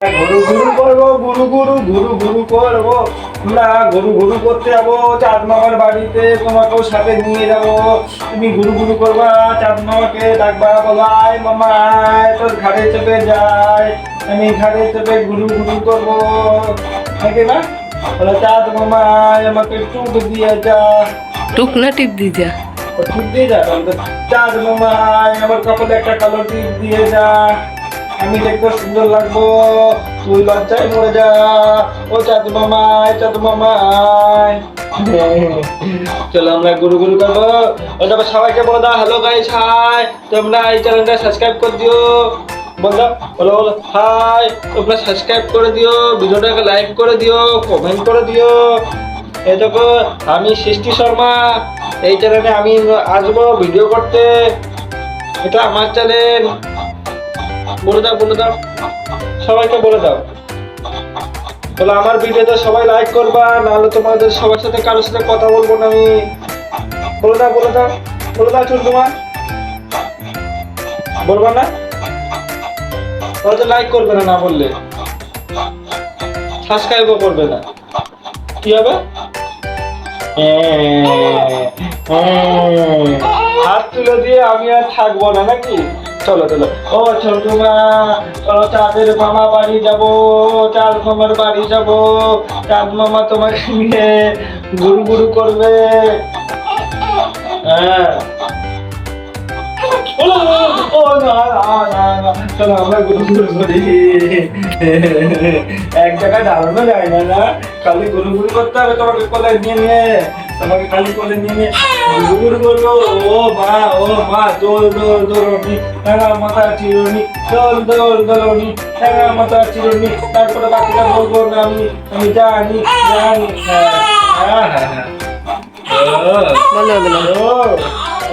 গুরু গুরু করব গুরু গুরু গুরু গুরু করব। না গুরু গুরু করতে যাব চাঁদ মামার বাড়িতে তোমাকেও সাথে নিয়ে যাব। তুমি গুরু গুরু করবা চাঁদ মামাকে ডাকবা বলাই আয় মামা তোর ঘাড়ে চেপে যায়। আমি ঘাড়ে চেপে গুরু গুরু করব। নাকি না বলো চাঁদ মামা আমাকে টুক দিয়ে যা। টুকনা টিপ দি যা। টিপ দিয়ে যা চাঁদ মামা আমার কপালে একটা কালো টিপ দিয়ে যা। আমি দেখতে সুন্দর লাগবো। তুই লজ্জায় মরে যা। ও চাঁদ মামায় চাঁদ মামায় চলো আমরা গুরু গুরু করব। ও সবাইকে বলে দাও হ্যালো গাইস হাই তোমরা এই চ্যানেলটা সাবস্ক্রাইব করে দিও। বল দাও বলো বলো হাই তোমরা সাবস্ক্রাইব করে দিও, ভিডিওটাকে লাইক করে দিও কমেন্ট করে দিও। এই দেখো, আমি সৃষ্টি শর্মা। এই চ্যানেলে আমি আসব ভিডিও করতে। এটা আমার চ্যানেল বলে দাও বলে দাও। সবাইকে বলে দাও। বলে আমার ভিডিওতে সবাই লাইক করবা, নাহলে তোমাদের সবার সাথে কারোর সাথে কথা বলব না আমি। বলে দাও বলে দাও। বলে দাও, চুল তোমার। বলবা না? তাহলে লাইক করবে না না বললে। সাবস্ক্রাইবও করবে না। কি হবে? হাত তুলে দিয়ে আমি আর থাকব না নাকি? চলো চলো। ও ছোট মা চলো চাঁদের মামা বাড়ি যাব চাঁদ মামার বাড়ি যাব। চাঁদ মামা তোমাকে নিয়ে গুরু গুরু করবে। হ্যাঁ। এক জায়গায় দাঁড়ানো যায় না না? খালি গুরু গুরু করতে হবে তোমাকে কোলে নিয়ে নিয়ে। তোমাকে খালি কোলে নিয়ে নিয়ে গুরু গুরু করব ও মা ও মা দোল দোল দোলনি ঠেঙা মাথা চিরুনি দোল দোল দোলনি ঠেঙা মাথা চিরুনি তারপরে বাকিটা বলব না আমি আমি জানি জানি হ্যাঁ হ্যাঁ হ্যাঁ হ্যাঁ বলো বলো ও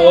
ও